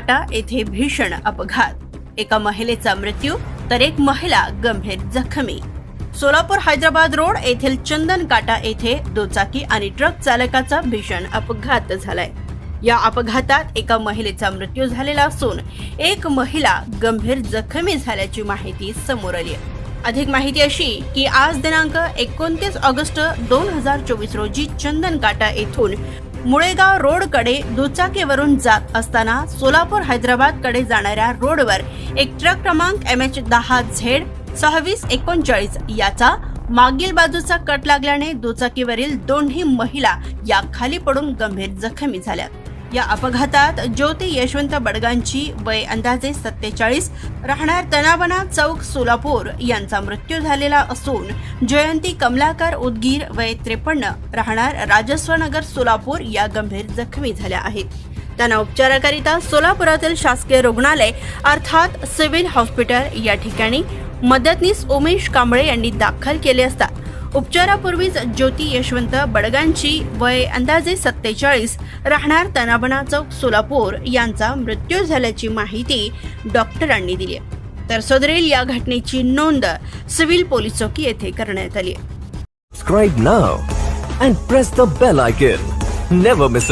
फाटा येथे भीषण अपघात. एका महिलेचा मृत्यू तर एक महिला गंभीर जखमी. सोलापूर हैदराबाद रोड येथील चंदन काटा येथे दुचाकी आणि ट्रक चालकाचा भीषण अपघात झालाय. या अपघातात एका महिलेचा मृत्यू झालेला असून एक महिला गंभीर जखमी झाल्याची माहिती समोर आली आहे. अधिक माहिती अशी की आज दिनांक एकोणतीस ऑगस्ट दोन हजार चोवीस रोजी चंदन काटा येथून मुळेगाव रोडकडे दुचाकीवरून जात असताना सोलापूर हैदराबादकडे जाणाऱ्या रोडवर एक ट्रक क्रमांक एम एच दहा झेड सहावीस एकोणचाळीस याचा मागील बाजूचा कट लागल्याने दुचाकीवरील दोन्ही महिला या खाली पडून गंभीर जखमी झाल्या. या अपघातात ज्योती यशवंत बडगांची वय अंदाजे सत्तेचाळीस. राहणार तनावना चौक सोलापूर यांचा मृत्यू झालेला असून जयंती कमलाकर उदगीर वय त्रेपन्न. राहणार राजस्वनगर सोलापूर या गंभीर जखमी झाल्या आहेत. त्यांना उपचाराकरिता सोलापुरातील शासकीय रुग्णालय अर्थात सिव्हिल हॉस्पिटल या ठिकाणी मदतनीस उमेश कांबळे यांनी दाखल केले असता उपचारापूर्वीच ज्योती यशवंत बडगांची वय अंदाजे सत्तेचाळीस राहणार तनाबना चौक सोलापूर यांचा मृत्यू झाल्याची माहिती डॉक्टरांनी दिली तर सदरेल या घटनेची नोंद सिव्हिल पोलीस चौकी येथे करण्यात आली आहे. Subscribe now and press the bell icon. Never miss.